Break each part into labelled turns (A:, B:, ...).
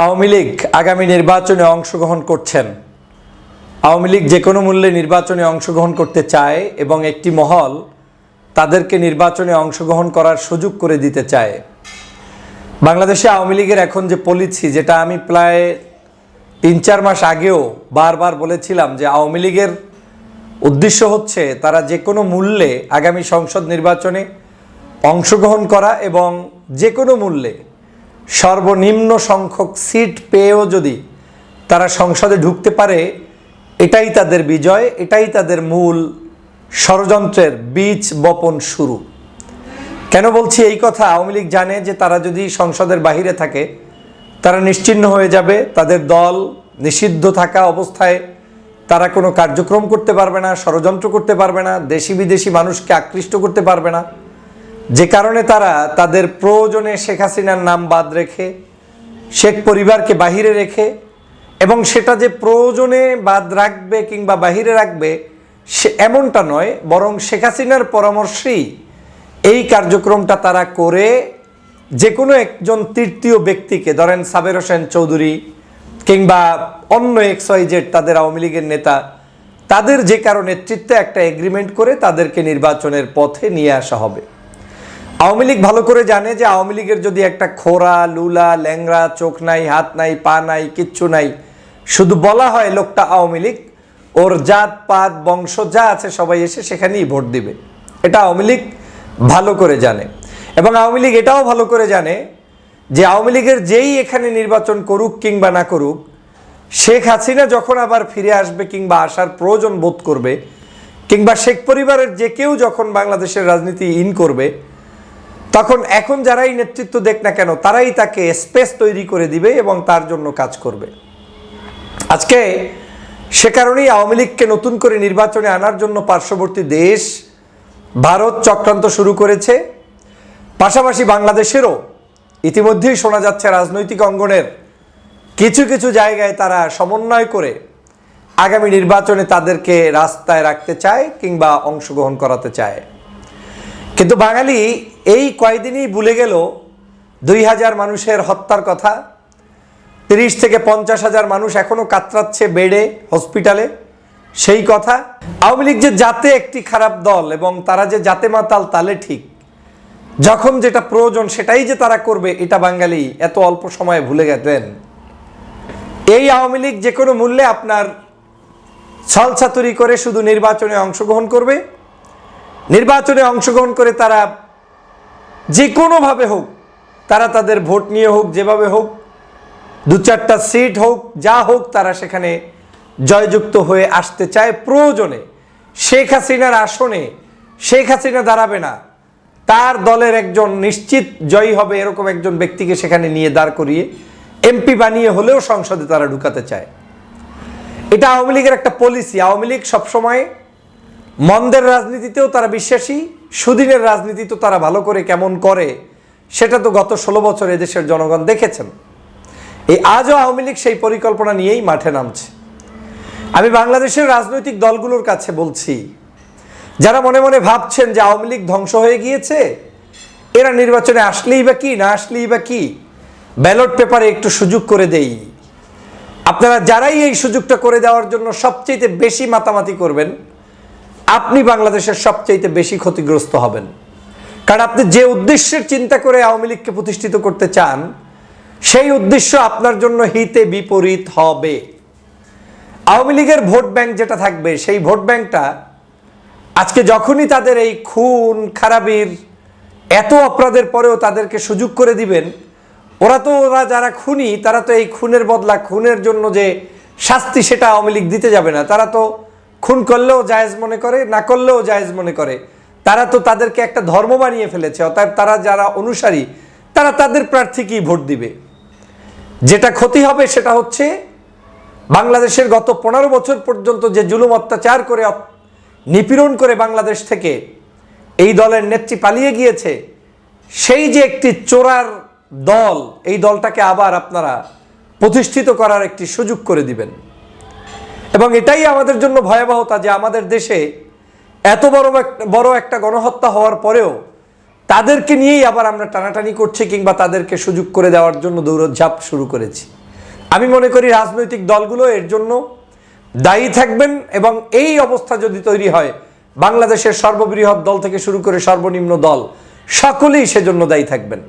A: আওয়ামী লীগ আগামী নির্বাচনে অংশগ্রহণ করছেন। আওয়ামী লীগ যে কোনো মূল্যে নির্বাচনে অংশগ্রহণ করতে চায় এবং একটি মহল তাদেরকে নির্বাচনে অংশগ্রহণ করার সুযোগ করে দিতে চায়। বাংলাদেশে আওয়ামী লীগের এখন যে পলিসি যেটা আমি প্রায় তিন চার মাস আগেও বারবার বলেছিলাম যে আওয়ামী লীগের উদ্দেশ্য হচ্ছে তারা যে কোনো মূল্যে আগামী সংসদ নির্বাচনে অংশগ্রহণ করা এবং যে কোনো মূল্যে সর্বনিম্ন সংখ্যক সিট পেয়েও যদি তারা সংসদে ঢুকতে পারে, এটাই তাদের বিজয়, এটাই তাদের মূল ষড়যন্ত্রের বীজ বপন শুরু। কেন বলছি এই কথা? আওয়ামী লীগ জানে যে তারা যদি সংসদের বাহিরে থাকে, তারা নিশ্চিহ্ন হয়ে যাবে, তাদের দল নিষিদ্ধ থাকা অবস্থায় তারা কোনো কার্যক্রম করতে পারবে না, ষড়যন্ত্র করতে পারবে না দেশি বিদেশি মানুষকে আকৃষ্ট করতে পারবে না। যে কারণে তারা তাদের প্রয়োজনে শেখ হাসিনার নাম বাদ রেখে, শেখ পরিবারকে বাহিরে রেখে এবং সেটা যে প্রয়োজনে বাদ রাখবে কিংবা বাহিরে রাখবে, সে এমনটা নয়, বরং শেখ হাসিনার পরামর্শেই এই কার্যক্রমটা তারা করে যে কোনো একজন তৃতীয় ব্যক্তিকে, ধরেন সাবের হোসেন চৌধুরী কিংবা অন্য এক্স ওয়াই জেড তাদের আওয়ামী লীগের নেতা, তাদের যে কারণে নেতৃত্বে একটা এগ্রিমেন্ট করে তাদেরকে নির্বাচনের পথে নিয়ে আসা হবে। আওয়ামী লীগ ভালো করে জানে যে আওয়ামী লীগের যদি একটা খোরা, লুলা ল্যাংরা চোখ নাই, হাত নাই, পা নাই, কিচ্ছু নাই, শুধু বলা হয় লোকটা আওয়ামী লীগ, ওর জাত, পাত, বংশ যা আছে সবাই এসে সেখানেই ভোট দিবে। এটা আওয়ামী লীগ ভালো করে জানে। এবং আওয়ামী লীগ এটাও ভালো করে জানে যে আওয়ামী লীগের যেই এখানে নির্বাচন করুক কিংবা না করুক, শেখ হাসিনা যখন আবার ফিরে আসবে কিংবা আসার প্রয়োজন বোধ করবে, কিংবা শেখ পরিবারের যে কেউ যখন বাংলাদেশের রাজনীতি ইন করবে তখন এখন যারাই নেতৃত্ব দেখ না কেন, তারাই তাকে স্পেস তৈরি করে দিবে এবং তার জন্য কাজ করবে। আজকে সে কারণেই আওয়ামী লীগকে নতুন করে নির্বাচনে আনার জন্য পার্শ্ববর্তী দেশ ভারত চক্রান্ত শুরু করেছে। পাশাপাশি বাংলাদেশেরও ইতিমধ্যেই শোনা যাচ্ছে রাজনৈতিক অঙ্গনের কিছু কিছু জায়গায় তারা সমন্বয় করে আগামী নির্বাচনে তাদেরকে রাস্তায় রাখতে চায় কিংবা অংশগ্রহণ করাতে চায়। কিন্তু বাঙালি এই কয়দিনই ভুলে গেল দুই হাজার মানুষের হত্যার কথা। তিরিশ থেকে পঞ্চাশ হাজার মানুষ এখনও কাতরাচ্ছে বেডে, হসপিটালে। সেই কথা। আওয়ামী লীগ যে জাতে একটি খারাপ দল এবং তারা যে জাতে মাতাল, তালে ঠিক। যখন যেটা প্রয়োজন সেটাই যে তারা করবে, এটা বাঙালি এত অল্প সময়ে ভুলে গেলেন এই আওয়ামী লীগ যে কোনো মূল্যে আপনার ছলছাতুরি করে শুধু নির্বাচনে অংশগ্রহণ করবে। নির্বাচনে অংশগ্রহণ করে তারা যে কোনোভাবে হোক, তারা তাদের ভোট নিয়ে হোক, যেভাবে হোক, দু চারটা সিট হোক, যা হোক, তারা সেখানে জয়যুক্ত হয়ে আসতে চায় প্রয়োজনে। শেখ হাসিনার আসনে, শেখ হাসিনা দাঁড়াবে না। তার দলের একজন নিশ্চিত জয়ী হবে এরকম একজন ব্যক্তিকে সেখানে নিয়ে দাঁড় করিয়ে, এমপি বানিয়ে হলেও সংসদে তারা ঢুকাতে চায়। এটা আওয়ামী লীগের একটা পলিসি আওয়ামী লীগ সবসময় মন্দের রাজনীতিতেও তারা বিশ্বাসী। সুদিনের রাজনীতি তো তারা ভালো করে কেমন করে, সেটা তো গত ষোলো বছর এদেশের জনগণ দেখেছেন। এই আজও আওয়ামী লীগ সেই পরিকল্পনা নিয়েই মাঠে নামছে। আমি বাংলাদেশের রাজনৈতিক দলগুলোর কাছে বলছি, যারা মনে মনে ভাবছেন যে আওয়ামী লীগ ধ্বংস হয়ে গিয়েছে, এরা নির্বাচনে আসলেই বা কি, না আসলেই বা কি, ব্যালট পেপারে একটু সুযোগ করে দেই। আপনারা যারাই এই সুযোগটা করে দেওয়ার জন্য সবচেয়ে বেশি মাতামাতি করবেন আপনি বাংলাদেশের সবচাইতে বেশি ক্ষতিগ্রস্ত হবেন। কারণ আপনি যে উদ্দেশ্যের চিন্তা করে আওয়ামী লীগকে প্রতিষ্ঠিত করতে চান, সেই উদ্দেশ্য আপনার জন্য হিতে বিপরীত হবে। আওয়ামী লীগের ভোট ব্যাংক যেটা থাকবে, সেই ভোট ব্যাংকটা আজকে যখনই তাদের এই খুন, খারাপির এত অপরাধের পরেও তাদেরকে সুযোগ করে দিবেন, ওরা তো ওরা যারা খুনি, তারা তো এই খুনের বদলা, খুনের জন্য যে শাস্তি সেটা আওয়ামী লীগ দিতে যাবে না। তারা তো খুন করলেও জায়েজ মনে করে, না করলেও জায়েজ মনে করে। তারা তো তাদেরকে একটা ধর্ম বানিয়ে ফেলেছে, অতএব তারা যারা অনুসারী, তারা তাদের প্রার্থীকেই ভোট দিবে। যেটা ক্ষতি হবে সেটা হচ্ছে, বাংলাদেশের গত পনেরো বছর পর্যন্ত যে জুলুম অত্যাচার করে নিপীড়ন করে বাংলাদেশ থেকে এই দলের নেত্রী পালিয়ে গিয়েছে, সেই যে একটি চোরার দল, এই দলটাকে আবার আপনারা প্রতিষ্ঠিত করার একটি সুযোগ করে দিবেন। এবং এটাই আমাদের জন্য ভয়াবহতা যে আমাদের দেশে এত বড় বড় একটা গণহত্যা হওয়ার পরেও তাদেরকে নিয়েই আবার আমরা টানাটানি করছি কিংবা তাদেরকে সুযোগ করে দেওয়ার জন্য দৌড়ঝাঁপ শুরু করেছি। আমি মনে করি রাজনৈতিক দলগুলো এর জন্য দায়ী থাকবেন এবং এই অবস্থা যদি তৈরি হয়, বাংলাদেশের সর্ববৃহৎ দল থেকে শুরু করে সর্বনিম্ন দল, সকলেই সেজন্য দায়ী থাকবেন।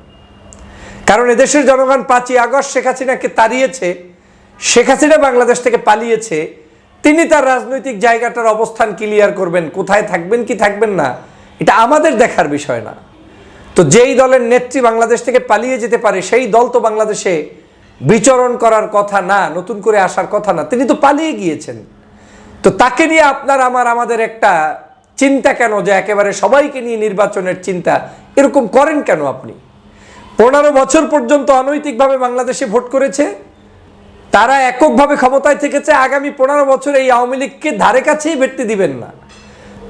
A: কারণ এদেশের জনগণ পাঁচই আগস্ট শেখ হাসিনাকে তাড়িয়েছে, শেখ হাসিনা বাংলাদেশ থেকে পালিয়েছে তিনি তার রাজনৈতিক জায়গাটার অবস্থান ক্লিয়ার করবেন, কোথায় থাকবেন, কি থাকবেন না, এটা আমাদের দেখার বিষয় না। তো যেই দলের নেত্রী বাংলাদেশ থেকে পালিয়ে যেতে পারে, সেই দল তো বাংলাদেশে বিচরণ করার কথা না, নতুন করে আসার কথা না, তিনি তো পালিয়ে গিয়েছেন। তো তাকে নিয়ে আপনার, আমার, আমাদের একটা চিন্তা কেন যে একেবারে সবাইকে নিয়ে নির্বাচনের চিন্তা, এরকম করেন কেন আপনি? পনেরো বছর পর্যন্ত অনৈতিকভাবে বাংলাদেশে ভোট করেছে তারা এককভাবে ক্ষমতায় থেকেছে, আগামী পনেরো বছর এই আওয়ামী লীগকে ধারে কাছেই ভেটতে দিবেন না।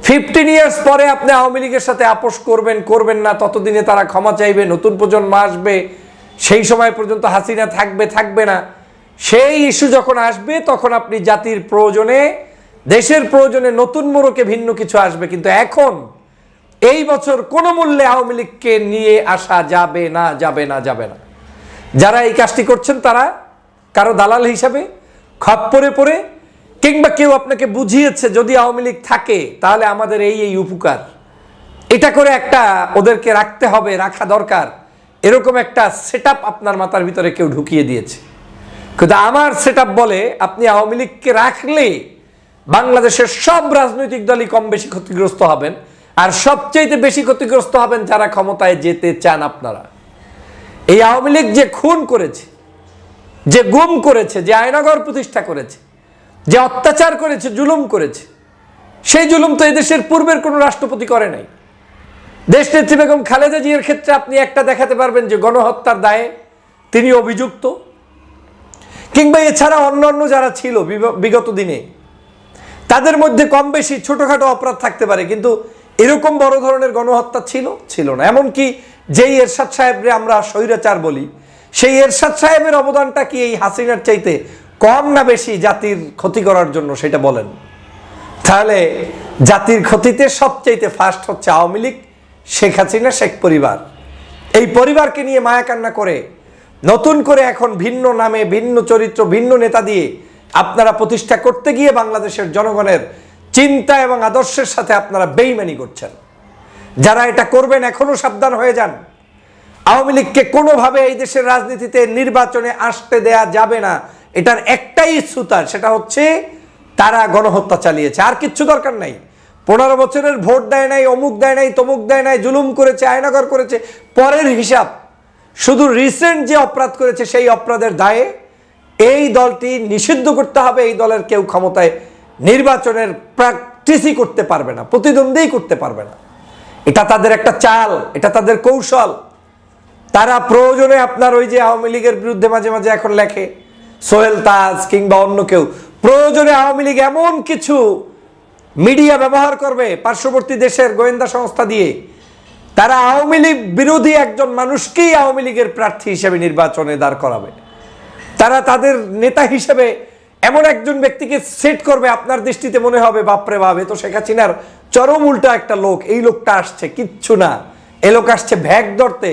A: ফিফটিন ইয়ার্স পরে আপনি আওয়ামী লীগের সাথে আপোষ করবেন করবেন না, ততদিনে তারা ক্ষমা চাইবে, নতুন প্রজন্ম আসবে, সেই সময় পর্যন্ত হাসিনা থাকবে থাকবে না। সেই ইস্যু যখন আসবে, তখন আপনি জাতির প্রয়োজনে, দেশের প্রয়োজনে নতুন মোড়কে ভিন্ন কিছু আসবে। কিন্তু এখন এই বছর কোনো মূল্যে আওয়ামী লীগকে নিয়ে আসা যাবে না যাবে না যাবে না। যারা এই কাজটি করছেন তারা কারও দালাল হিসাবে খপ্পরে পড়ে কিংবা কেউ আপনাকে বুঝিয়েছে যদি আওয়ামী লীগ থাকে, তাহলে আমাদের এই এই উপকার। এটা করে একটা ওদেরকে রাখতে হবে, রাখা দরকার। এরকম একটা সেট আপনার মাথার ভিতরে কেউ ঢুকিয়ে দিয়েছে। কিন্তু আমার সেট বলে আপনি আওয়ামী লীগকে রাখলে বাংলাদেশের সব রাজনৈতিক দলই কম বেশি ক্ষতিগ্রস্ত হবেন, আর সবচেয়ে বেশি ক্ষতিগ্রস্ত হবেন যারা ক্ষমতায় যেতে চান আপনারা। এই আওয়ামী লীগ যে খুন করেছে যে গুম করেছে, যে আয়নাগর প্রতিষ্ঠা করেছে, যে অত্যাচার করেছে, জুলুম করেছে, সেই জুলুম তো এদেশের পূর্বের কোনো রাষ্ট্রপতি করে নাই। দেশ নেত্রী বেগম খালেদা জিয়ার ক্ষেত্রে আপনি একটা দেখাতে পারবেন যে গণহত্যার দায়ে তিনি অভিযুক্ত, কিংবা এছাড়া অন্য অন্য যারা ছিল বিগ- বিগত দিনে, তাদের মধ্যে কম বেশি ছোটোখাটো অপরাধ থাকতে পারে, কিন্তু এরকম বড় ধরনের গণহত্যা ছিল ছিল না। এমনকি যেই এরশাদ সাহেবরে আমরা স্বৈরাচার বলি সেই এরশাদ সাহেবের অবদানটা কি এই হাসিনার চাইতে কম না বেশি জাতির ক্ষতি করার জন্য সেটা বলেন? তাহলে জাতির ক্ষতিতে সবচাইতে ফার্স্ট হচ্ছে আওয়ামী লীগ, শেখ হাসিনা, শেখ পরিবার। এই পরিবারকে নিয়ে মায়াকান্না করে, নতুন করে এখন ভিন্ন নামে, ভিন্ন চরিত্র, ভিন্ন নেতা দিয়ে আপনারা প্রতিষ্ঠা করতে গিয়ে বাংলাদেশের জনগণের চিন্তা এবং আদর্শের সাথে আপনারা বেইমানি করছেন। যারা এটা করবেন, এখনও সাবধান হয়ে যান। আওয়ামী লীগকে কোনোভাবে এই দেশের রাজনীতিতে নির্বাচনে আসতে দেয়া যাবে না, এটার একটাই সুতার, সেটা হচ্ছে তারা গণহত্যা চালিয়েছে। আর কিচ্ছু দরকার নাই। পনেরো বছরের ভোট দেয় নাই, অমুক দেয় নাই, তমুক দেয় নাই, জুলুম করেছে, আয়নাগর করেছে, পরের হিসাব। শুধু রিসেন্ট যে অপরাধ করেছে, সেই অপরাধের দায়ে এই দলটি নিষিদ্ধ করতে হবে, এই দলের কেউ ক্ষমতায় নির্বাচনের প্র্যাকটিসই করতে পারবে না প্রতিদ্বন্দ্বী করতে পারবে না। এটা তাদের একটা চাল, এটা তাদের কৌশল। তারা প্রয়োজনে আপনার ওই যে আওয়ামী লীগের বিরুদ্ধে মাঝে মাঝে এখন লেখে, সোহেল তাজ কিংবা অন্য কেউ। প্রয়োজনে আওয়ামী লীগ এমন কিছু মিডিয়া ব্যবহার করবে পার্শ্ববর্তী দেশের গোয়েন্দা সংস্থা দিয়ে। তারা আওয়ামী লীগ বিরোধী একজন মানুষকেই আওয়ামী লীগের প্রার্থী হিসেবে নির্বাচনে দাঁড় করাবে। তারা তাদের নেতা হিসেবে এমন একজন ব্যক্তিকে সেট করবে, আপনার দৃষ্টিতে মনে হবে, বাপরে বাপ তো শেখ হাসিনার চরম উল্টা একটা লোক, এই লোকটা আসছে, কিচ্ছু না। এ লোক আসছে ভ্যাগ ধরতে।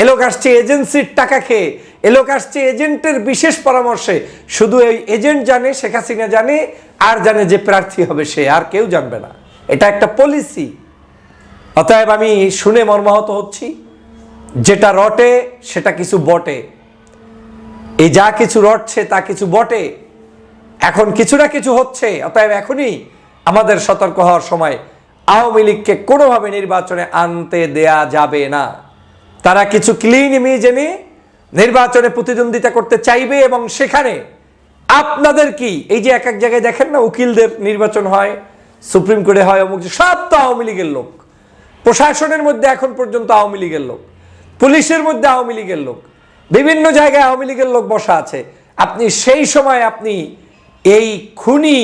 A: এ লোক আসছে এজেন্সির টাকা খেয়ে। এ লোক আসছে এজেন্টের বিশেষ পরামর্শে। শুধু এই এজেন্ট জানে, শেখ হাসিনা জানে, আর জানে যে প্রার্থী হবে সে, আর কেউ জানবে না। এটা একটা পলিসি অতএব আমি শুনে মর্মাহত হচ্ছি। যেটা রটে, সেটা কিছু বটে। এই যা কিছু রটছে, তা কিছু বটে। এখন কিছু না কিছু হচ্ছে। অতএব এখনই আমাদের সতর্ক হওয়ার সময় আওয়ামী লীগকে কোনোভাবে নির্বাচনে আনতে দেয়া যাবে না। তারা কিছু ক্লিন ইমেজ এনে নির্বাচনে প্রতিদ্বন্দ্বিতা করতে চাইবে এবং সেখানে আপনাদের কি? এই যে এক এক জায়গায় দেখেন না, উকিলদের নির্বাচন হয়, সুপ্রিম কোর্টে হয়, অমুক সব তো আওয়ামী লীগের লোক। প্রশাসনের মধ্যে এখন পর্যন্ত আওয়ামী লীগের লোক। পুলিশের মধ্যে আওয়ামী লীগের লোক। বিভিন্ন জায়গায় আওয়ামী লীগের লোক বসা আছে। আপনি সেই সময় আপনি এই খুনি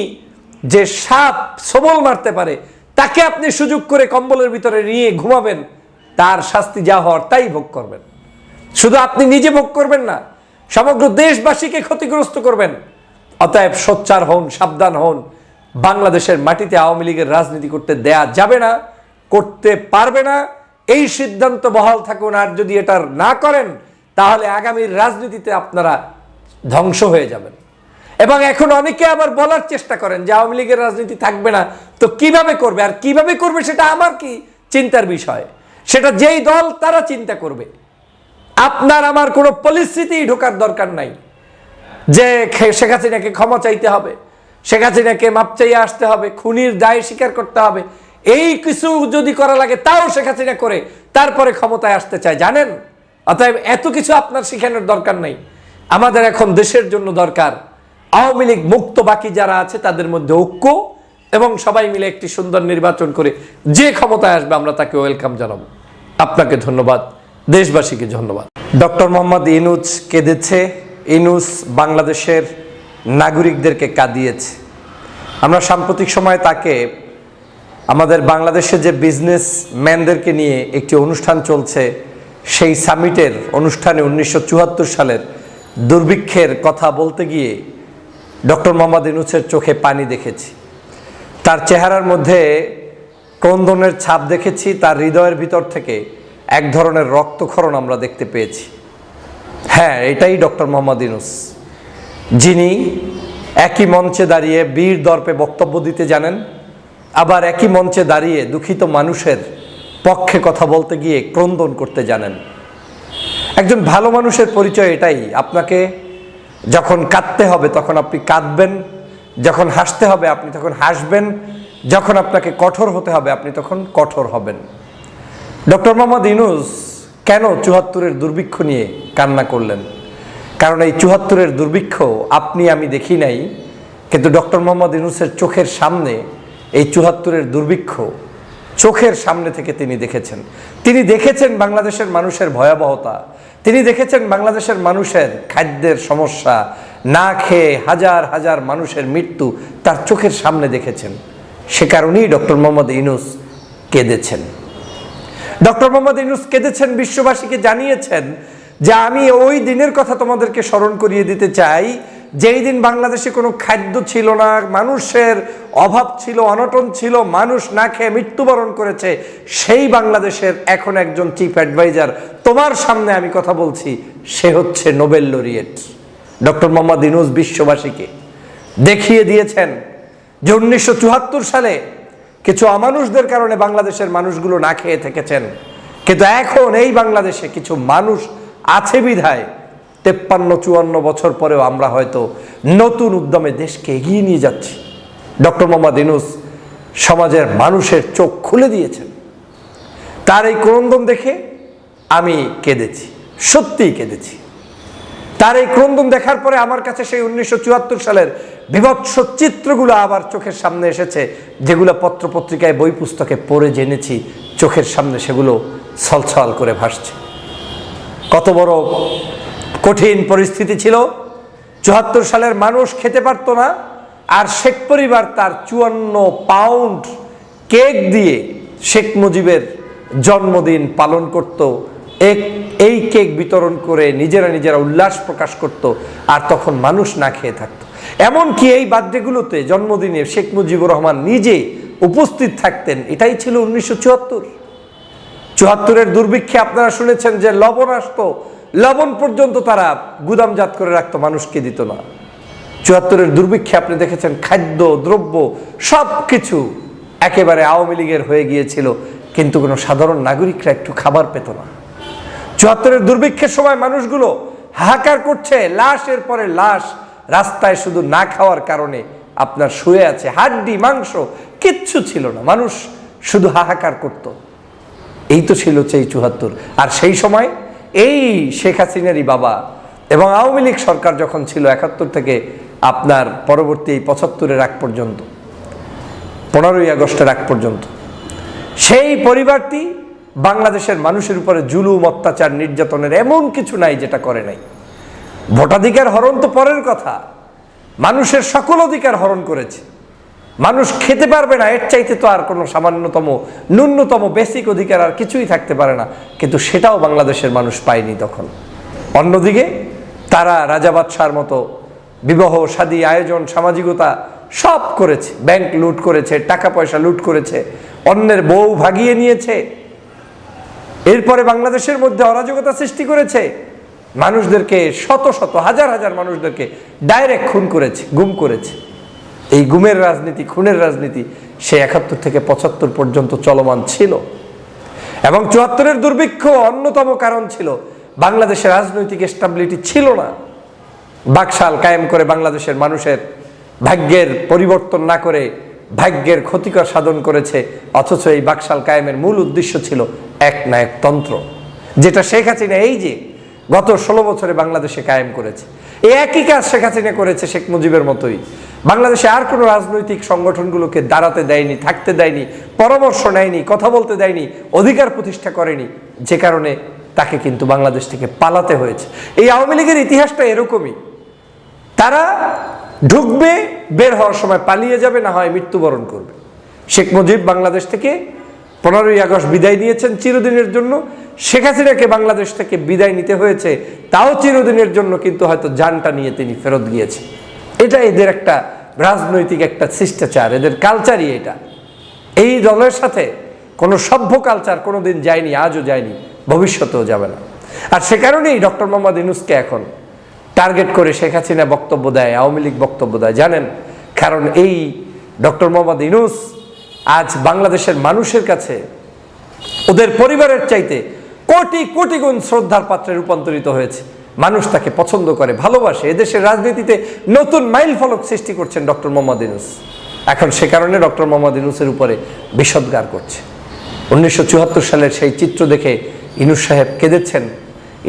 A: যে সাপ, সবল মারতে পারে, তাকে আপনি সুযোগ করে কম্বলের ভিতরে নিয়ে ঘুমাবেন। তার শাস্তি যা হওয়ার তাই ভোগ করবেন। শুধু আপনি নিজে ভোগ করবেন না, সমগ্র দেশবাসীকে ক্ষতিগ্রস্ত করবেন। অতএব সোচ্চার হন, সাবধান হন, বাংলাদেশের মাটিতে আওয়ামী লীগের রাজনীতি করতে দেয়া যাবে না, করতে পারবে না। এই সিদ্ধান্ত বহাল থাকুন, আর যদি এটার না করেন, তাহলে আগামীর রাজনীতিতে আপনারা ধ্বংস হয়ে যাবেন। এবং এখন অনেকে আবার বলার চেষ্টা করেন যে আওয়ামী লীগের রাজনীতি থাকবে না, তো কীভাবে করবে? আর কীভাবে করবে সেটা আমার কি চিন্তার বিষয়? সেটা যেই দল, তারা চিন্তা করবে। আপনার আমার কোনো পরিস্থিতি ঢোকার দরকার নাই। যে শেখ হাসিনাকে ক্ষমা চাইতে হবে, শেখ হাসিনাকে মাপ চাইয়ে আসতে হবে, খুনির দায় স্বীকার করতে হবে, এই কিছু যদি করা লাগে, তাও শেখ হাসিনা করে, তারপরে ক্ষমতায় আসতে চায়, জানেন? অতএব এত কিছু আপনার শিখানোর দরকার নেই। আমাদের এখন দেশের জন্য দরকার আওয়ামী লীগ মুক্ত বাকি যারা আছে, তাদের মধ্যে ঐক্য এবং সবাই মিলে একটি সুন্দর নির্বাচন করে যে ক্ষমতায় আসবে আমরা তাকে ওয়েলকাম জানাব। আপনাকে ধন্যবাদ, দেশবাসীকে ধন্যবাদ। ডক্টর মোহাম্মদ ইনুজ কেঁদেছে, ইনুস বাংলাদেশের নাগরিকদেরকে কাঁদিয়েছে। আমরা সাম্প্রতিক সময়ে তাকে, আমাদের বাংলাদেশে যে বিজনেস ম্যানদেরকে নিয়ে একটি অনুষ্ঠান চলছে, সেই সামিটের অনুষ্ঠানে উনিশশো চুয়াত্তর সালের দুর্ভিক্ষের কথা বলতে গিয়ে ডক্টর মোহাম্মদ ইনুসের চোখে পানি দেখেছি। তার চেহারার মধ্যে ক্রন্দনের ছাপ দেখেছি? তার হৃদয়ের ভিতর থেকে এক ধরনের রক্তক্ষরণ আমরা দেখতে পেয়েছি। হ্যাঁ এটাই ডক্টর মোহাম্মদ ইনুস যিনি একই মঞ্চে দাঁড়িয়ে বীর দর্পে বক্তব্য দিতে জানেন, আবার একই মঞ্চে দাঁড়িয়ে দুঃখিত মানুষের পক্ষে কথা বলতে গিয়ে ক্রন্দন করতে জানেন। একজন ভালো মানুষের পরিচয় এটাই। আপনাকে যখন কাঁদতে হবে, তখন আপনি কাঁদবেন। যখন হাসতে হবে, আপনি তখন হাসবেন। যখন আপনাকে কঠোর হতে হবে, আপনি তখন কঠোর হবেন। ডক্টর মোহাম্মদ ইনুস কেন চুহাত্তরের দুর্ভিক্ষ নিয়ে কান্না করলেন? কারণ এই চুহাত্তরের দুর্ভিক্ষ আপনি, আমি দেখি নাই, কিন্তু ডক্টর মোহাম্মদ ইনুসের চোখের সামনে এই চুহাত্তরের দুর্ভিক্ষ চোখের সামনে থেকে তিনি দেখেছেন। তিনি দেখেছেন বাংলাদেশের মানুষের ভয়াবহতা, তিনি দেখেছেন বাংলাদেশের মানুষের খাদ্যের সমস্যা না খেয়ে হাজার হাজার মানুষের মৃত্যু তার চোখের সামনে দেখেছেন। সে কারণেই ডক্টর মোহাম্মদ ইনুস কেঁদেছেন। ডক্টর মোহাম্মদ ইউনুস কেঁদেছেন, বিশ্ববাসীকে জানিয়েছেন যে আমি ওই দিনের কথা তোমাদেরকে স্মরণ করিয়ে দিতে চাই, যেই দিন বাংলাদেশে কোনো খাদ্য ছিল না, মানুষের অভাব ছিল, অনটন ছিল, মানুষ না খেয়ে মৃত্যুবরণ করেছে, সেই বাংলাদেশের এখন একজন চিফ অ্যাডভাইজার, তোমার সামনে আমি কথা বলছি, সে হচ্ছে Nobel laureate. Doctor Mohammad Yunus বিশ্ববাসীকে দেখিয়ে দিয়েছেন যে উনিশশো চুয়াত্তর সালে কিছু অমানুষদের কারণে বাংলাদেশের মানুষগুলো না খেয়ে থেকেছেন। কিন্তু এখন এই বাংলাদেশে কিছু মানুষ আছে বিধায়। তেপ্পান্ন, চুয়ান্ন বছর পরেও আমরা হয়তো নতুন উদ্যমে দেশকে এগিয়ে নিয়ে যাচ্ছি। ডক্টর মোহাম্মদ ইনুস সমাজের মানুষের চোখ খুলে দিয়েছেন। তার এই ক্রন্দন দেখে আমি কেঁদেছি, সত্যিই কেঁদেছি। তার এই ক্রন্দন দেখার পরে আমার কাছে সেই উনিশশো চুয়াত্তর সালের বিভৎস চিত্রগুলো আবার চোখের সামনে এসেছে, যেগুলো পত্রপত্রিকায়, বই পুস্তকে পড়ে জেনেছি, চোখের সামনে সেগুলো ছলছল করে ভাসছে। কত বড় কঠিন পরিস্থিতি ছিল, চুয়াত্তর সালের মানুষ খেতে পারতো না, আর শেখ পরিবার তার চুয়ান্ন পাউন্ড কেক দিয়ে শেখ মুজিবের জন্মদিন পালন করত এক, এই কেক বিতরণ করে নিজেরা নিজেরা উল্লাস প্রকাশ করত আর তখন মানুষ না খেয়ে থাকতো। এমনকি এই বার্থডেগুলোতে জন্মদিনে শেখ মুজিবুর রহমান নিজে উপস্থিত থাকতেন। এটাই ছিল উনিশশো চুয়াত্তর। চুয়াত্তরের দুর্ভিক্ষে আপনারা শুনেছেন যে লবণ আসতো। লবণ পর্যন্ত তারা গুদামজাত করে রাখতো, মানুষকে দিত না। চুয়াত্তরের দুর্ভিক্ষে আপনি দেখেছেন খাদ্য, দ্রব্য সব কিছু একেবারে আওয়ামী লীগের হয়ে গিয়েছিল। কিন্তু কোনো সাধারণ নাগরিকরা একটু খাবার পেত না। চুয়াত্তরের দুর্ভিক্ষের সময় মানুষগুলো হাহাকার করছে, লাশের পরে লাশ রাস্তায় শুধু না খাওয়ার কারণে আপনার শুয়ে আছে। হাড্ডি, মাংস কিচ্ছু ছিল না। মানুষ শুধু হাহাকার করতো। এই তো ছিল সেই চুহাত্তর আর সেই সময় এই শেখ হাসিনারই বাবা এবং আওয়ামী লীগ সরকার যখন ছিল একাত্তর থেকে আপনার পরবর্তী এই পঁচাত্তরের আগ পর্যন্ত, পনেরোই আগস্টের আগ পর্যন্ত, সেই পরিবারটি বাংলাদেশের মানুষের উপরে জুলুম, অত্যাচার, নির্যাতনের এমন কিছু নাই যেটা করে নাই। ভোটাধিকার হরণ তো পরের কথা। মানুষের সকল অধিকার হরণ করেছে। মানুষ খেতে পারবে না, এর চাইতে তো আর কোনো সামান্যতম, ন্যূনতম বেসিক অধিকার আর কিছুই থাকতে পারে না। কিন্তু সেটাও বাংলাদেশের মানুষ পায়নি তখন। অন্যদিকে, তারা রাজা বাদশার মতো বিবাহ শাদী আয়োজন, সামাজিকতা সব করেছে। ব্যাংক লুট করেছে, টাকা পয়সা লুট করেছে, অন্যের বউ ভাগিয়ে নিয়েছে। এরপরে বাংলাদেশের মধ্যে অরাজকতা সৃষ্টি করেছে। মানুষদেরকে শত শত, হাজার হাজার মানুষদেরকে ডাইরেক্ট খুন করেছে, গুম করেছে। এই গুমের রাজনীতি, খুনের রাজনীতি সে একাত্তর থেকে পঁচাত্তর পর্যন্ত চলমান ছিল। এবং চুয়াত্তরের দুর্ভিক্ষ অন্যতম কারণ ছিল, বাংলাদেশের রাজনৈতিক স্টাবিলিটি ছিল না। বাকশাল কায়েম করে বাংলাদেশের মানুষের ভাগ্যের পরিবর্তন না করে ভাগ্যের ক্ষতিকর সাধন করেছে, অথচ এই বাকশাল কায়েমের মূল উদ্দেশ্য ছিল এক না এক তন্ত্র যেটা শেখ হাসিনা এই যে গত ষোলো বছরে বাংলাদেশে কায়েম করেছে। এই একই কাজ শেখ হাসিনা করেছে শেখ মুজিবের মতোই। বাংলাদেশে আর কোনো রাজনৈতিক সংগঠনগুলোকে দাঁড়াতে দেয়নি, থাকতে দেয়নি, পরামর্শ নেয়নি, কথা বলতে দেয়নি, অধিকার প্রতিষ্ঠা করেনি। যে কারণে তাকে কিন্তু বাংলাদেশ থেকে পালাতে হয়েছে। এই আওয়ামী লীগের ইতিহাসটা এরকমই। তারা ঢুকবে, বের হওয়ার সময় পালিয়ে যাবে, না হয় মৃত্যুবরণ করবে। শেখ মুজিব বাংলাদেশ থেকে পনেরোই আগস্ট বিদায় নিয়েছেন চিরদিনের জন্য। শেখ হাসিনাকে বাংলাদেশ থেকে বিদায় নিতে হয়েছে, তাও চিরদিনের জন্য কিন্তু হয়তো জানটা নিয়ে তিনি ফেরত গিয়েছেন। এটা এদের একটা রাজনৈতিক একটা শিষ্টাচার, এদের কালচারই এটা। এই দলের সাথে কোনো সভ্য কালচার কোনোদিন যায়নি, আজও যায়নি, ভবিষ্যতেও যাবে না। আর সে কারণেই ডক্টর মোহাম্মদ ইনুসকে এখন টার্গেট করে শেখ হাসিনা বক্তব্য দেয়, আওয়ামী লীগ বক্তব্য দেয়। জানেন, কারণ এই ডক্টর মোহাম্মদ ইনুস আজ বাংলাদেশের মানুষের কাছে, ওদের পরিবারের চাইতে কোটি কোটি গুণ শ্রদ্ধার পাত্রে রূপান্তরিত হয়েছে। মানুষ তাকে পছন্দ করে, ভালোবাসে। এদেশের রাজনীতিতে নতুন মাইল ফলক সৃষ্টি করছেন ডক্টর মোহাম্মদ ইনুস এখন সে কারণে ডক্টর মোহাম্মদ ইনুসের উপরে বিষদগার করছে। উনিশশো চুয়াত্তর সালের সেই চিত্র দেখে ইনুস সাহেব কেঁদেছেন।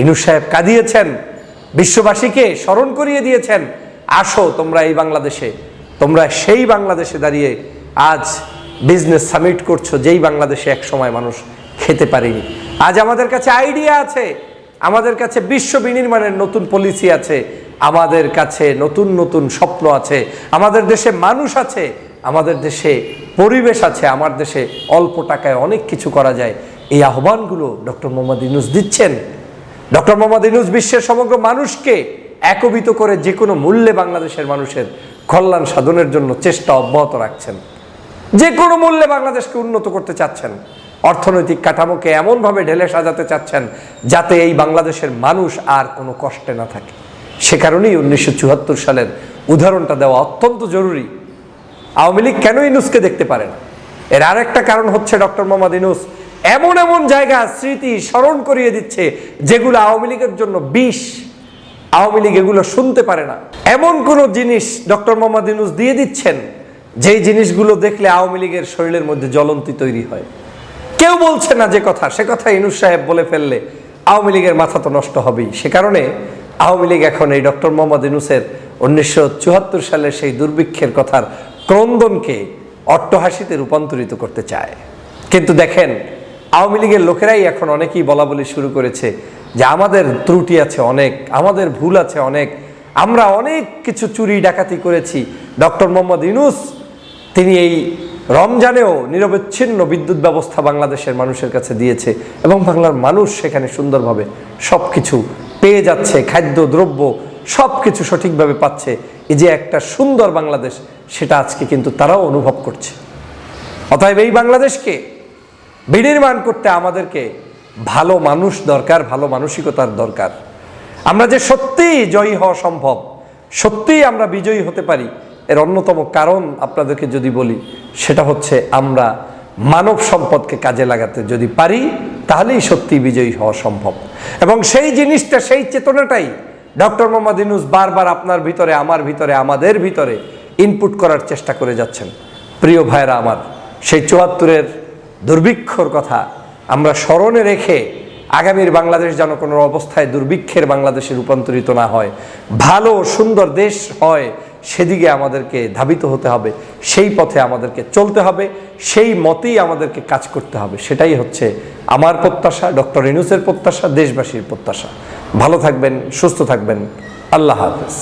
A: ইনুস সাহেব কাঁদিয়েছেন। বিশ্ববাসীকে স্মরণ করিয়ে দিয়েছেন। আসো তোমরা এই বাংলাদেশে, তোমরা সেই বাংলাদেশে দাঁড়িয়ে আজ বিজনেস সামিট করছ, যেই বাংলাদেশে এক সময় মানুষ খেতে পারেনি। আজ আমাদের কাছে আইডিয়া আছে। আমাদের কাছে বিশ্ব বিনির্মাণের নতুন পলিসি আছে। আমাদের কাছে নতুন নতুন স্বপ্ন আছে। আমাদের দেশে মানুষ আছে। আমাদের দেশে পরিবেশ আছে। আমার দেশে অল্প টাকায় অনেক কিছু করা যায়। এই আহ্বানগুলো ডক্টর মোহাম্মদ ইনুস দিচ্ছেন। ডক্টর মোহাম্মদ ইনুস বিশ্বের সমগ্র মানুষকে একবিত করে যে কোনো মূল্যে বাংলাদেশের মানুষের কল্যাণ সাধনের জন্য চেষ্টা অব্যাহত রাখছেন। যে কোনো মূল্যে বাংলাদেশকে উন্নত করতে চাচ্ছেন, অর্থনৈতিক কাঠামোকে এমনভাবে ঢেলে সাজাতে চাচ্ছেন যাতে এই বাংলাদেশের মানুষ আর কোনো কষ্টে না থাকে। সে কারণেই উনিশশো চুয়াত্তর সালের উদাহরণটা দেওয়া অত্যন্ত জরুরি। আওয়ামী লীগ কেন ইনুসকে দেখতে পারে না? এর আরেকটা কারণ হচ্ছে ডক্টর মোহাম্মদ ইনুস এমন এমন জায়গা স্মৃতি স্মরণ করিয়ে দিচ্ছে যেগুলো আওয়ামী লীগের জন্য বিষ। আওয়ামী লীগ এগুলো শুনতে পারে না। এমন কোন জিনিস ডক্টর মোহাম্মদ ইনুস দিয়ে দিচ্ছেন যেই জিনিসগুলো দেখলে আওয়ামী লীগের শরীরের মধ্যে জ্বলন্তি তৈরি হয়। কেউ বলছে না যে কথা, সে কথা ইনুস সাহেব বলে ফেললে আওয়ামী লীগের মাথা তো নষ্ট হবেই। সে কারণে আওয়ামী লীগ এখন এই ডক্টর মোহাম্মদ ইনুসের উনিশশো চুয়াত্তর সালের সেই দুর্ভিক্ষের কথার ক্রন্দনকে অট্টহাসিতে রূপান্তরিত করতে চায়। কিন্তু দেখেন, আওয়ামী লীগের লোকেরাই এখন অনেকেই বলা বলি শুরু করেছে যে আমাদের ত্রুটি আছে অনেক, আমাদের ভুল আছে অনেক, আমরা অনেক কিছু চুরি ডাকাতি করেছি। ডক্টর মোহাম্মদ ইনুস তিনি এই রমজানেও নিরবচ্ছিন্ন বিদ্যুৎ ব্যবস্থা বাংলাদেশের মানুষের কাছে দিয়েছে এবং বাংলার মানুষ সেখানে সুন্দরভাবে সব কিছু পেয়ে যাচ্ছে, খাদ্য, দ্রব্য সব কিছু সঠিকভাবে পাচ্ছে। এই যে একটা সুন্দর বাংলাদেশ, সেটা আজকে কিন্তু তারাও অনুভব করছে। অতএব এই বাংলাদেশকে বিনির্মাণ করতে আমাদেরকে ভালো মানুষ দরকার, ভালো মানসিকতার দরকার। আমরা যে সত্যিই জয়ী হওয়া সম্ভব, সত্যিই আমরা বিজয়ী হতে পারি এর অন্যতম কারণ আপনাদেরকে যদি বলি, সেটা হচ্ছে আমরা মানব সম্পদকে কাজে লাগাতে যদি পারি, তাহলেই সত্যি বিজয়ী হওয়া সম্ভব। এবং সেই জিনিসটা, সেই চেতনাটাই ডক্টর মোহাম্মদ ইনুস বারবার আপনার ভিতরে, আমার ভিতরে, আমাদের ভিতরে ইনপুট করার চেষ্টা করে যাচ্ছেন। প্রিয় ভাইরা আমার, সেই চুয়াত্তরের দুর্ভিক্ষর কথা আমরা স্মরণে রেখে আগামীর বাংলাদেশ যেন কোনো অবস্থায় দুর্ভিক্ষের বাংলাদেশে রূপান্তরিত না হয়, ভালো সুন্দর দেশ হয়, সেদিকে আমাদেরকে ধাবিত হতে হবে, সেই পথে আমাদেরকে চলতে হবে, সেই মতেই আমাদেরকে কাজ করতে হবে, সেটাই হচ্ছে আমার প্রত্যাশা, ডক্টর ইনুসের প্রত্যাশা, দেশবাসীর প্রত্যাশা। ভালো থাকবেন, সুস্থ থাকবেন। আল্লাহ হাফেজ।